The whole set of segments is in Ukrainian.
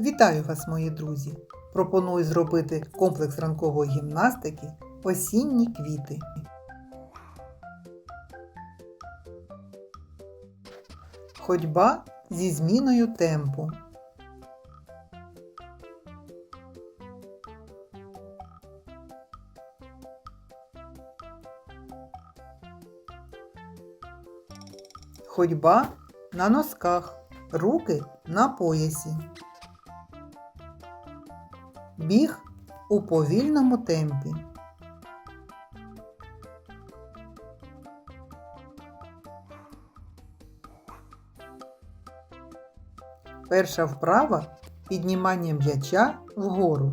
Вітаю вас, мої друзі! Пропоную зробити комплекс ранкової гімнастики Осінні квіти. Ходьба зі зміною темпу. Ходьба на носках, руки на поясі. Біг у повільному темпі. Перша вправа піднімання м'яча вгору.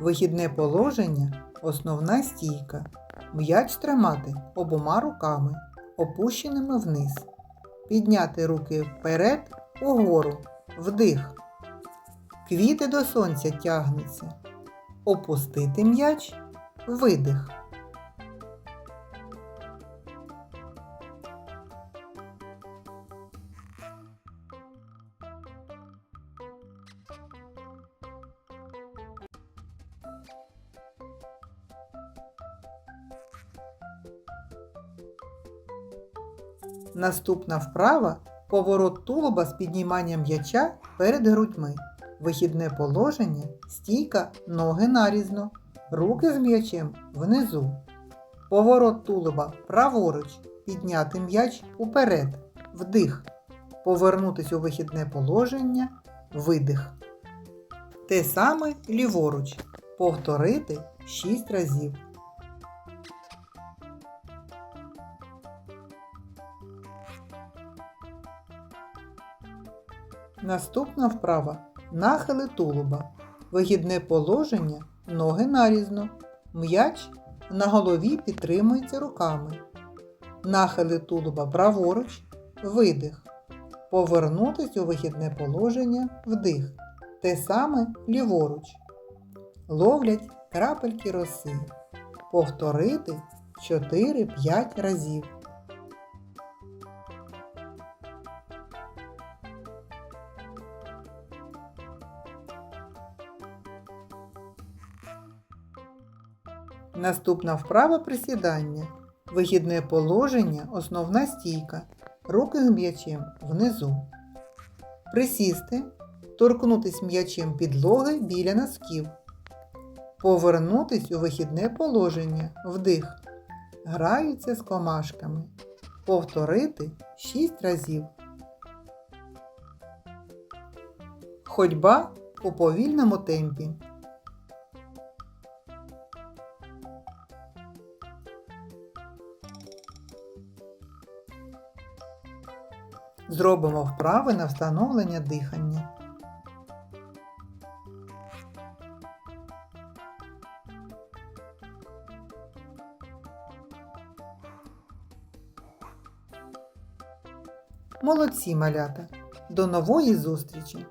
Вихідне положення основна стійка. М'яч тримати обома руками, опущеними вниз. Підняти руки вперед угору. Вдих. Квіти до сонця тягнуться. Опустити м'яч. Видих. Наступна вправа поворот тулуба з підніманням м'яча перед грудьми. Вихідне положення, стійка, ноги нарізно, руки з м'ячем внизу. Поворот тулуба праворуч, підняти м'яч уперед, вдих. Повернутись у вихідне положення, видих. Те саме ліворуч. Повторити 6 разів. Наступна вправа нахили тулуба. Вигідне положення, ноги нарізно. М'яч на голові підтримується руками. Нахили тулуба праворуч, видих. Повернутись у вихідне положення вдих. Те саме ліворуч. Ловлять крапельки роси. Повторити 4-5 разів. Наступна вправа присідання. Вигідне положення, основна стійка. Руки з м'ячем внизу. Присісти, торкнутись м'ячем підлоги біля носків. Повернутись у вихідне положення. Вдих. Граються з комашками. Повторити 6 разів. Ходьба у повільному темпі. Зробимо вправи на встановлення дихання. Молодці малята! До нової зустрічі!